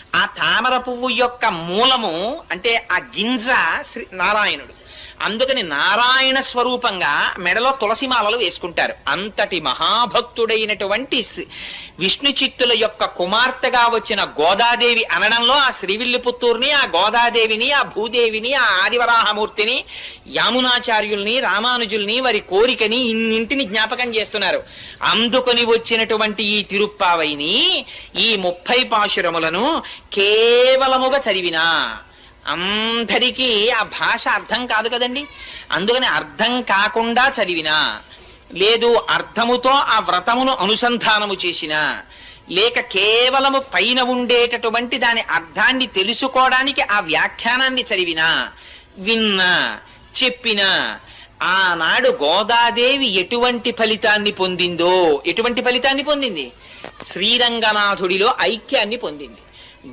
ఆ తామర పువ్వు యొక్క మూలము అంటే ఆ గింజ శ్రీ నారాయణుడు. అందుకని నారాయణ స్వరూపంగా మెడలో తులసిమాలలు వేసుకుంటారు. అంతటి మహాభక్తుడైనటువంటి విష్ణు చిత్తుల యొక్క కుమార్తెగా వచ్చిన గోదాదేవి అనడంలో ఆ శ్రీవిల్లిపుత్తూరుని ఆ గోదాదేవిని ఆ భూదేవిని ఆ ఆదివరాహమూర్తిని యామునాచార్యుల్ని రామానుజుల్ని వారి కోరికని ఇన్నింటిని జ్ఞాపకం చేస్తున్నారు. అందుకొని వచ్చినటువంటి ఈ తిరుప్పావైని ఈ ముప్పై పాశురములను కేవలముగా చదివినా అందరికీ ఆ భాష అర్థం కాదు కదండి. అందుకని అర్థం కాకుండా చదివినా లేదు అర్థముతో ఆ వ్రతమును అనుసంధానము చేసిన లేక కేవలము పైన ఉండేటటువంటి దాని అర్థాన్ని తెలుసుకోవడానికి ఆ వ్యాఖ్యానాన్ని చదివినా విన్నా చెప్పినా ఆనాడు గోదాదేవి ఎటువంటి ఫలితాన్ని పొందిందో ఎటువంటి ఫలితాన్ని పొందింది? శ్రీరంగనాథుడిలో ఐక్యాన్ని పొందింది.